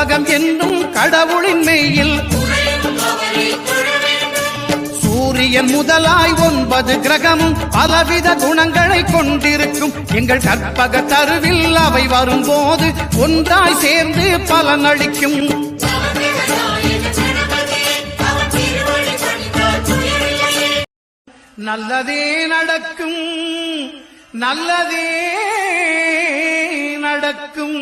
உலகம் என்றும் கடவுளின் மெயில் சூரியன் முதலாய் ஒன்பது கிரகமும் பலவித குணங்களை கொண்டிருக்கும். எங்கள் கற்பக தருவில் அவை வரும்போது ஒன்றாய் சேர்ந்து பலனளிக்கும் நல்லதே நடக்கும் நல்லதே நடக்கும்.